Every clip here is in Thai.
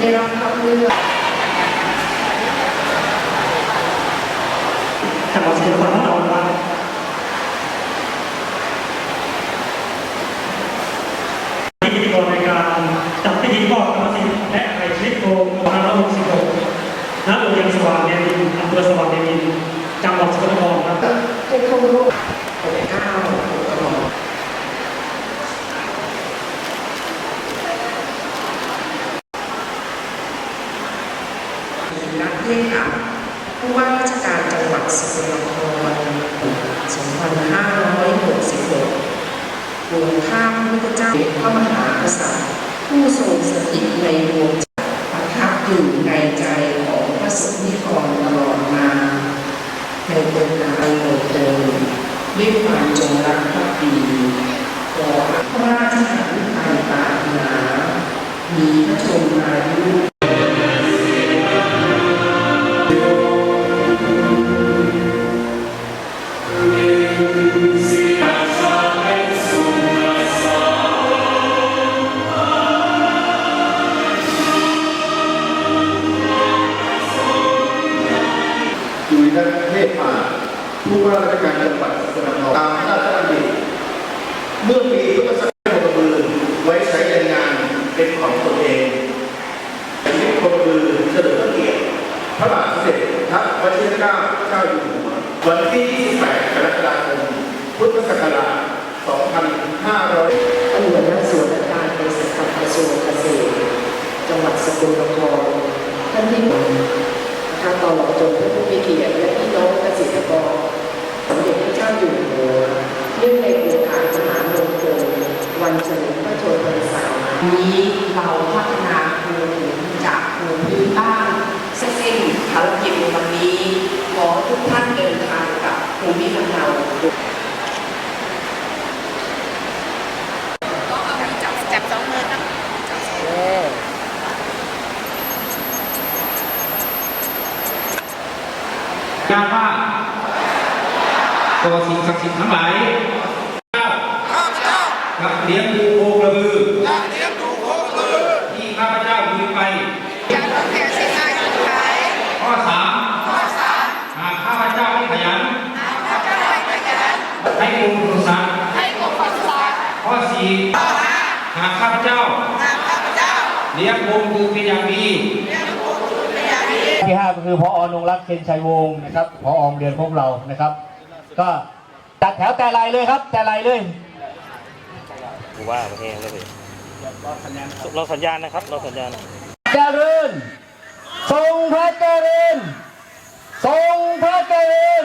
ได้รับคัดเลือกจังหวัดสกลนคนที่เราครับที่พิธีกรในการจัดพิธีมอบกรรมสิทธิและไอชีวิตโกม2566ณโรงเรียนสว่างเดวินอำเภอสว่างเดวินจังหวัดสกลนครครับ ให้เข้าร่วมปกเกล้าตลอด เทศอะผู้ว่าราชการจังหวัดสกลนคร 2566รวมข้ามพระพุทธเจ้าพระมหากษัตริย์ผู้ทรงสถิตในดวงใจประทับอยู่ในใจของพระสงฆ์นิกรตลอดมา ในเป็นนายเติบโตด้วยความจงรักภักดีขอพระราชหฤทัยปรารถนามีพระชนมา ผู้ว่าราชการจังหวัดสกลนครตามพระราชดำริเมื่อปีพุทธศักราชพลเมืองไว้ใช้ในงานเป็นของตนเองชีวิตพลเมือเฉลิมพระเกียรติพระบาทสมเด็จพระวชิรเกล้าเจ้าอยู่หัววันที่ 28 กรกฎาคม พุทธศักราช 2500ท่านหัวหน้าส่วนราชการบริษัทกระทรวงเกษตรจังหวัดสกลนครท่านที่หนึ่งนะคะตลอดจนท่านผู้มีเกียรติและพี่น้องเกษตรกรสมเด็จพระเจ้าอยู่หัวเนื่องในโอกาสมหามงคลวันเฉลิมพระชนมพรรษา นี้เราพัฒนาโครงจากโครงพื้นบ้านเส้นสิ้นภารกิจในวันนี้ ขอทุกท่านเดินทางกับภูมิลำเนาจับสองมือครับญาติว่าต่อสิ่งศักดิ์สิทธิ์ทั้งหลายข้าพเจ้ากับเลี้ยงดูโคกระบือที่ข้าพเจ้ามีไป จากรถแห่เส้นทางสุดท้าย ข้อสามหากข้าพเจ้าไม่ขยัน ข้าพเจ้าไม่ขยัน ให้กรมปศุสัตว์ ให้กรมปศุสัตว์ ข้อสี่หาก ข้าพเจ้า หากข้าพเจ้าเลี้ยงโคดูเป็นอย่างดี เลี้ยงดูเป็นอย่างดีที่ห้าก็คือพออนงรักษ์เคนชัยวงศ์นะครับพอโรงเรียนพวกเรานะครับ ก็จัดแถวแต่ลายเลยครับ แต่ลายเลยกูว่าประเทศเลยเราสัญญาณนะครับ เราสัญญาณเจริญทรงพระเจริญทรงพระเจริญ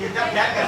ยืนยับยั้งกัน